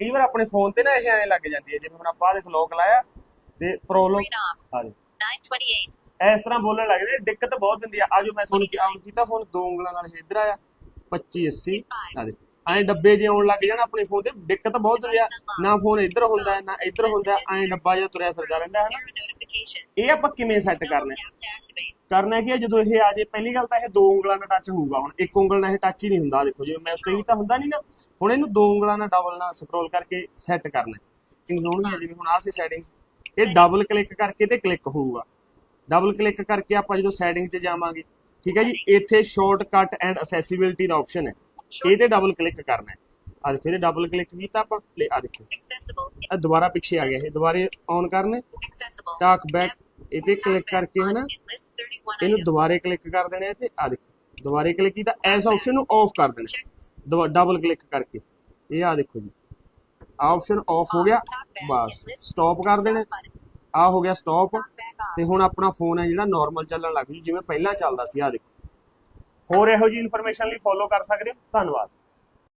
ਕਈ ਵਾਰ ਆਪਣੇ ਫੋਨ ਤੇ ਨਾ ਇਹ ਐਂ ਲੱਗ ਜਾਂਦੀ ਹੈ ਜਿਵੇਂ ਹੁਣ ਆਪਾਂ ਦੇਖ ਲੋਕ ਲਾਇਆ ਤੇ ਪ੍ਰੋਬਲਮ ਜਾਓ 928. ਇਸ ਤਰ੍ਹਾਂ ਬੋਲਣ ਲੱਗਦੇ ਦਿੱਕਤ ਬਹੁਤ ਦਿੰਦੀ ਆ। ਆਜੋ ਮੈਂ ਤੁਹਾਨੂੰ ਕੀ ਆਨ ਕੀਤਾ ਫੋਨ ਦੋ ਉਂਗਲਾਂ ਨਾਲ ਇੱਧਰ ਆਇਆ 25 80 ਆ ਦੇ ਐਂ ਡੱਬੇ ਜੇ ਆਉਣ ਲੱਗ ਜਾਣ ਆਪਣੇ ਫੋਨ ਤੇ ਦਿੱਕਤ ਬਹੁਤ ਹੁੰਦੀ ਆ। ਨਾ ਫੋਨ ਇੱਧਰ ਹੁੰਦਾ ਨਾ ਇੱਧਰ ਹੁੰਦਾ ਐਂ ਡੱਬਾ ਜਿਹਾ ਤੁਰਿਆ ਫਿਰਦਾ ਰਹਿੰਦਾ ਹੈ. ਇਹ ਆਪਾਂ ਕਿਵੇਂ ਸੈੱਟ ਕਰਨਾ ਕਰਨਾ ਕੀ ਹੈ ਜਦੋਂ ਇਹ ਆ ਜੇ ਪਹਿਲੀ ਗੱਲ ਤਾਂ ਇਹ ਦੋ ਉਂਗਲਾਂ ਨਾਲ ਟੱਚ ਹੋਊਗਾ ਹੁਣ। ਇੱਕ ਉਂਗਲ ਨਾਲ ਇਹ ਟੱਚ ਹੀ ਨਹੀਂ ਹੁੰਦਾ ਦੇਖੋ ਜਿਵੇਂ ਮੈਂ ਉੱਤੇ ਵੀ ਤਾਂ ਹੁੰਦਾ ਨਹੀਂ ਨਾ। ਹੁਣ ਇਹਨੂੰ ਦੋ ਉਂਗਲਾਂ ਨਾਲ ਡਬਲ ਨਾਲ ਸਕਰੋਲ ਕਰਕੇ ਸੈੱਟ ਕਰਨਾ ਸੈਟਿੰਗਸ ਹੋਣਗੀਆਂ ਜਿਵੇਂ ਹੁਣ ਆਹ ਸੀ ਸੈਟਿੰਗਸ ਇਹ ਡਬਲ ਕਲਿੱਕ ਕਰਕੇ ਤੇ ਕਲਿੱਕ ਹੋਊਗਾ। ਡਬਲ ਕਲਿੱਕ ਕਰਕੇ ਆਪਾਂ ਜਦੋਂ ਸੈਟਿੰਗ 'ਚ ਜਾਵਾਂਗੇ ਠੀਕ ਹੈ ਜੀ ਇੱਥੇ ਸ਼ਾਰਟਕਟ ਐਂਡ ਅਸੈਸਿਬਿਲਟੀ ਦਾ ਆਪਸ਼ਨ ਹੈ। ਇਹ ਤੇ ਡਬਲ ਕਲਿੱਕ ਕਰਨਾ ਹੈ। ਆ ਦੇਖੋ ਇਹਦੇ ਡਬਲ ਕਲਿੱਕ ਕੀਤਾ ਆਪਾਂ ਲੈ ਆ ਦੇਖੋ. ਆ ਦੁਬਾਰਾ ਪਿੱਛੇ ਆ ਗਿਆ ਇਹ ਦੁਬਾਰੇ ਔਨ ਕਰਨੇ. ਟਾਕ ਬੈਕ ਇਹ ਤੇ ਕਲਿੱਕ ਕਰਕੇ ਹਨਾ List 31 ਇਹਨੂੰ. ਦੁਬਾਰੇ ਕਲਿੱਕ ਕਰ ਦੇਣਾ ਹੈ ਤੇ ਆ ਦੇਖੋ ਦੁਬਾਰੇ ਕਲਿੱਕ ਕੀਤਾ ਐਸ ਆਪਸ਼ਨ ਨੂੰ ਆਫ ਕਰ ਦੇਣਾ. ਡਬਲ ਕਲਿੱਕ ਕਰਕੇ। ਇਹ ਆ ਦੇਖੋ ਜੀ ਆਪਸ਼ਨ ਆਫ ਹੋ ਗਿਆ ਬਸ। ਸਟਾਪ ਕਰ ਦੇਣਾ। ਆ ਹੋ ਗਿਆ ਸਟਾਪ. ਤੇ ਹੁਣ ਆਪਣਾ ਫੋਨ ਹੈ ਜਿਹੜਾ ਨਾਰਮਲ ਚੱਲਣ ਲੱਗ ਜੂ ਜਿਵੇਂ ਪਹਿਲਾਂ ਚੱਲਦਾ ਸੀ ਆ ਦੇਖੋ। ਹੋਰ ਇਹੋ ਜੀ ਇਨਫੋਰਮੇਸ਼ਨ ਲਈ ਫੋਲੋ ਕਰ ਸਕਦੇ ਹੋ? ਧੰਨਵਾਦ।